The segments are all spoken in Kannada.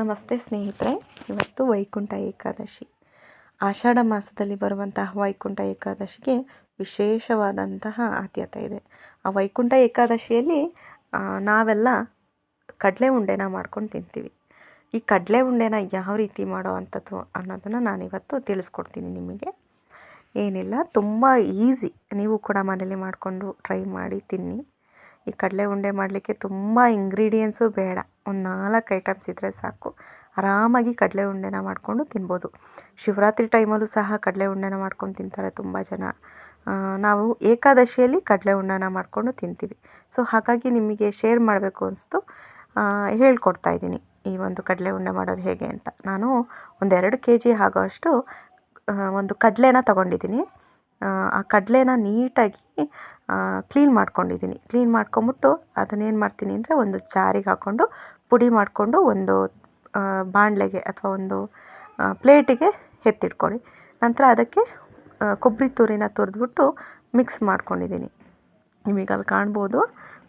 ನಮಸ್ತೆ ಸ್ನೇಹಿತರೆ. ಇವತ್ತು ವೈಕುಂಠ ಏಕಾದಶಿ. ಆಷಾಢ ಮಾಸದಲ್ಲಿ ಬರುವಂತಹ ವೈಕುಂಠ ಏಕಾದಶಿಗೆ ವಿಶೇಷವಾದಂತಹ ಆದ್ಯತೆ ಇದೆ. ಆ ವೈಕುಂಠ ಏಕಾದಶಿಯಲ್ಲಿ ನಾವೆಲ್ಲ ಕಡಲೆ ಉಂಡೆನ ಮಾಡ್ಕೊಂಡು ತಿಂತೀವಿ. ಈ ಕಡಲೆ ಉಂಡೆನ ಯಾವ ರೀತಿ ಮಾಡೋ ಅಂಥದ್ದು ಅನ್ನೋದನ್ನು ನಾನಿವತ್ತು ತಿಳಿಸ್ಕೊಡ್ತೀನಿ ನಿಮಗೆ. ಏನಿಲ್ಲ, ತುಂಬ ಈಸಿ ನೀವು ಕೂಡ ಮನೇಲಿ ಮಾಡಿಕೊಂಡು ಟ್ರೈ ಮಾಡಿ ತಿನ್ನಿ. ಈ ಕಡಲೆ ಉಂಡೆ ಮಾಡಲಿಕ್ಕೆ ತುಂಬ ಇಂಗ್ರೀಡಿಯೆಂಟ್ಸು ಬೇಡ. ಒಂದು ನಾಲ್ಕು ಐಟಮ್ಸ್ ಇದ್ದರೆ ಸಾಕು. ಆರಾಮಾಗಿ ಕಡಲೆ ಉಂಡೆನ ಮಾಡಿಕೊಂಡು ತಿನ್ಬೋದು. ಶಿವರಾತ್ರಿ ಟೈಮಲ್ಲೂ ಸಹ ಕಡಲೆ ಉಂಡೆನ ಮಾಡ್ಕೊಂಡು ತಿಂತಾರೆ ತುಂಬ ಜನ. ನಾವು ಏಕಾದಶಿಯಲ್ಲಿ ಕಡಲೆ ಉಂಡೆನ ಮಾಡಿಕೊಂಡು ತಿಂತೀವಿ. ಸೊ ಹಾಗಾಗಿ ನಿಮಗೆ ಶೇರ್ ಮಾಡಬೇಕು ಅನಿಸ್ತು. ಹೇಳ್ಕೊಡ್ತಾ ಇದ್ದೀನಿ ಈ ಒಂದು ಕಡಲೆ ಉಂಡೆ ಮಾಡೋದು ಹೇಗೆ ಅಂತ. ನಾನು ಒಂದೆರಡು ಕೆ ಜಿ ಆಗೋಷ್ಟು ಆ, ಒಂದು ಕಡಲೆನ ತಗೊಂಡಿದ್ದೀನಿ. ಆ, ಕಡಲೆನ ನೀಟಾಗಿ ಕ್ಲೀನ್ ಮಾಡ್ಕೊಂಡಿದ್ದೀನಿ. ಕ್ಲೀನ್ ಮಾಡ್ಕೊಂಬಿಟ್ಟು ಅದನ್ನೇನು ಮಾಡ್ತೀನಿ ಅಂದರೆ ಒಂದು ಜಾರಿಗೆ ಹಾಕ್ಕೊಂಡು ಪುಡಿ ಮಾಡಿಕೊಂಡು ಒಂದು ಬಾಣಲೆಗೆ ಅಥವಾ ಒಂದು ಪ್ಲೇಟಿಗೆ ಎತ್ತಿಟ್ಕೊಳ್ಳಿ. ನಂತರ ಅದಕ್ಕೆ ಕೊಬ್ಬರಿ ತುರಿನ ತುರಿದ್ಬಿಟ್ಟು ಮಿಕ್ಸ್ ಮಾಡ್ಕೊಂಡಿದ್ದೀನಿ. ನಿಮಗೆ ಅಲ್ಲಿ ಕಾಣ್ಬೋದು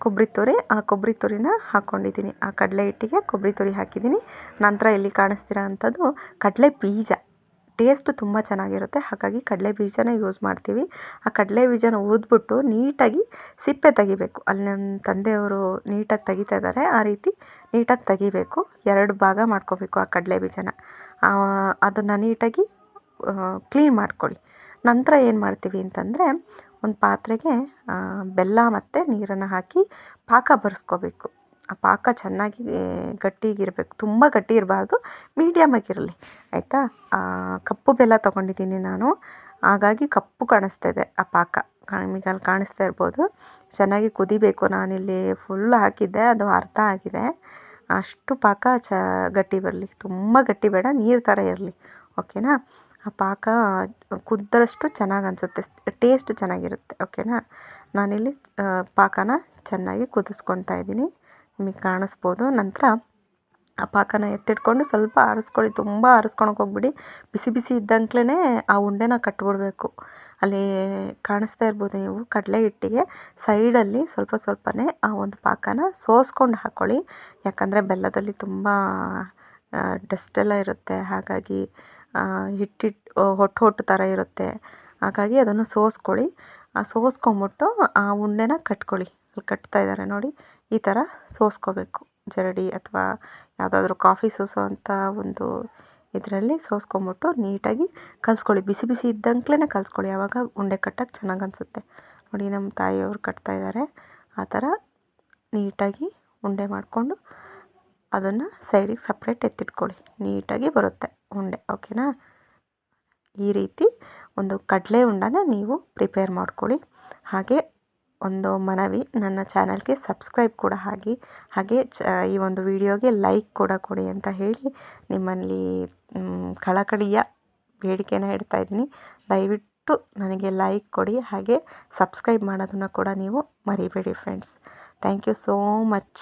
ಕೊಬ್ಬರಿ ತುರಿ. ಆ ಕೊಬ್ಬರಿ ತುರಿನ ಹಾಕ್ಕೊಂಡಿದ್ದೀನಿ ಆ ಕಡಲೆ ಹಿಟ್ಟಿಗೆ ಕೊಬ್ಬರಿ ತುರಿ ಹಾಕಿದ್ದೀನಿ. ನಂತರ ಇಲ್ಲಿ ಕಾಣಿಸ್ತಿರೋ ಅಂಥದ್ದು ಕಡಲೆ ಬೀಜ. ಟೇಸ್ಟ್ ತುಂಬ ಚೆನ್ನಾಗಿರುತ್ತೆ. ಹಾಗಾಗಿ ಕಡಲೆ ಬೀಜನ ಯೂಸ್ ಮಾಡ್ತೀವಿ. ಆ ಕಡಲೆ ಬೀಜನ ಹುರಿದ್ಬಿಟ್ಟು ನೀಟಾಗಿ ಸಿಪ್ಪೆ ತೆಗಿಬೇಕು. ಅಲ್ಲಿ ನಮ್ಮ ತಂದೆಯವರು ನೀಟಾಗಿ ತೆಗಿತಾ ಇದ್ದಾರೆ. ಆ ರೀತಿ ನೀಟಾಗಿ ತೆಗಿಬೇಕು. ಎರಡು ಭಾಗ ಮಾಡ್ಕೋಬೇಕು ಆ ಕಡಲೆ ಬೀಜನ. ಅದನ್ನು ನೀಟಾಗಿ ಕ್ಲೀನ್ ಮಾಡ್ಕೊಳ್ಳಿ. ನಂತರ ಏನು ಮಾಡ್ತೀವಿ ಅಂತಂದರೆ ಒಂದು ಪಾತ್ರೆಗೆ ಬೆಲ್ಲ ಮತ್ತು ನೀರನ್ನು ಹಾಕಿ ಪಾಕ ಬರೆಸ್ಕೋಬೇಕು. ಆ ಪಾಕ ಚೆನ್ನಾಗಿ ಗಟ್ಟಿಗಿರಬೇಕು. ತುಂಬ ಗಟ್ಟಿ ಇರಬಾರ್ದು ಮೀಡಿಯಮ್ಮಾಗಿರಲಿ ಆಯಿತಾ? ಕಪ್ಪು ಬೆಲ್ಲ ತೊಗೊಂಡಿದ್ದೀನಿ ನಾನು. ಹಾಗಾಗಿ ಕಪ್ಪು ಕಾಣಿಸ್ತಾ ಇದೆ ಆ ಪಾಕ. ನಿಮಗೆ ಅಲ್ಲಿ ಕಾಣಿಸ್ತಾ ಇರ್ಬೋದು. ಚೆನ್ನಾಗಿ ಕುದಿಬೇಕು. ನಾನಿಲ್ಲಿ ಫುಲ್ ಹಾಕಿದ್ದೆ. ಅದು ಅರ್ಧ ಆಗಿದೆ. ಅಷ್ಟು ಪಾಕ ಚ, ಗಟ್ಟಿ ಬರಲಿ. ತುಂಬ ಗಟ್ಟಿ ಬೇಡ, ನೀರು ಥರ ಇರಲಿ. ಓಕೆನಾ? ಆ ಪಾಕ ಕುದ್ದರಷ್ಟು ಚೆನ್ನಾಗಿ ಅನಿಸುತ್ತೆ. ಟೇಸ್ಟ್ ಚೆನ್ನಾಗಿರುತ್ತೆ. ಓಕೆನಾ? ನಾನಿಲ್ಲಿ ಪಾಕನ ಚೆನ್ನಾಗಿ ಕುದಿಸ್ಕೊತಾ ಇದ್ದೀನಿ. ನಿಮಗೆ ಕಾಣಿಸ್ಬೋದು. ನಂತರ ಆ ಪಾಕನ ಎತ್ತಿಟ್ಕೊಂಡು ಸ್ವಲ್ಪ ಆರಿಸ್ಕೊಳ್ಳಿ. ತುಂಬ ಆರಿಸ್ಕೊಳಕ್ಕೆ ಹೋಗ್ಬಿಡಿ. ಬಿಸಿ ಬಿಸಿ ಇದ್ದಂಕ್ಲೇ ಆ ಉಂಡೆನ ಕಟ್ಬಿಡ್ಬೇಕು. ಅಲ್ಲಿ ಕಾಣಿಸ್ತಾ ಇರ್ಬೋದು ನೀವು ಕಡಲೆ ಹಿಟ್ಟಿಗೆ. ಸೈಡಲ್ಲಿ ಸ್ವಲ್ಪ ಸ್ವಲ್ಪನೇ ಆ ಒಂದು ಪಾಕನ ಸೋಸ್ಕೊಂಡು ಹಾಕ್ಕೊಳ್ಳಿ ಯಾಕಂದರೆ ಬೆಲ್ಲದಲ್ಲಿ ತುಂಬ ಡಸ್ಟ್ ಎಲ್ಲ ಇರುತ್ತೆ. ಹಾಗಾಗಿ ಹಿಟ್ಟಿಟ್ಟು ಹೊಟ್ಟು ಹೊಟ್ಟು ಥರ ಇರುತ್ತೆ. ಹಾಗಾಗಿ ಅದನ್ನು ಸೋಸ್ಕೊಳ್ಳಿ. ಆ, ಸೋಸ್ಕೊಂಬಿಟ್ಟು ಆ ಉಂಡೆನ ಕಟ್ಕೊಳ್ಳಿ. ಅಲ್ಲಿ ಕಟ್ತಾ ಇದ್ದಾರೆ ನೋಡಿ. ಈ ಥರ ಸೋಸ್ಕೋಬೇಕು. ಜರಡಿ ಅಥವಾ ಯಾವುದಾದ್ರೂ ಕಾಫಿ ಸೋಸೋ ಅಂಥ ಒಂದು ಇದರಲ್ಲಿ ಸೋಸ್ಕೊಂಬಿಟ್ಟು ನೀಟಾಗಿ ಕಲಿಸ್ಕೊಳ್ಳಿ. ಬಿಸಿ ಬಿಸಿ ಇದ್ದಂಕ್ಲೇ ಕಲಿಸ್ಕೊಳ್ಳಿ. ಆವಾಗ ಉಂಡೆ ಕಟ್ಟಕ್ಕೆ ಚೆನ್ನಾಗಿ ಅನಿಸುತ್ತೆ. ನೋಡಿ ನಮ್ಮ ತಾಯಿಯವರು ಕಟ್ತಾ ಇದ್ದಾರೆ ಆ ಥರ ನೀಟಾಗಿ ಉಂಡೆ ಮಾಡಿಕೊಂಡು ಅದನ್ನು ಸೈಡಿಗೆ ಸಪ್ರೇಟ್ ಎತ್ತಿಟ್ಕೊಳ್ಳಿ. ನೀಟಾಗಿ ಬರುತ್ತೆ ಉಂಡೆ. ಓಕೆನಾ? ಈ ರೀತಿ ಒಂದು ಕಡಲೆ ಉಂಡನ ನೀವು ಪ್ರಿಪೇರ್ ಮಾಡ್ಕೊಳ್ಳಿ. ಹಾಗೆ ಒಂದು ಮನವಿ ನನ್ನ ಚಾನಲ್ಗೆ ಸಬ್ಸ್ಕ್ರೈಬ್ ಕೂಡ ಆಗಿ ಹಾಗೆ ಚ, ಈ ಒಂದು ವಿಡಿಯೋಗೆ ಲೈಕ್ ಕೂಡ ಕೊಡಿ ಅಂತ ಹೇಳಿ ನಿಮ್ಮಲ್ಲಿ ಕಳಕಳಿಯ ಬೇಡಿಕೆನ ಇಡ್ತಾ ಇದ್ದೀನಿ. ದಯವಿಟ್ಟು ನನಗೆ ಲೈಕ್ ಕೊಡಿ, ಹಾಗೆ ಸಬ್ಸ್ಕ್ರೈಬ್ ಮಾಡೋದನ್ನು ಕೂಡ ನೀವು ಮರಿಬೇಡಿ friends. Thank you so much.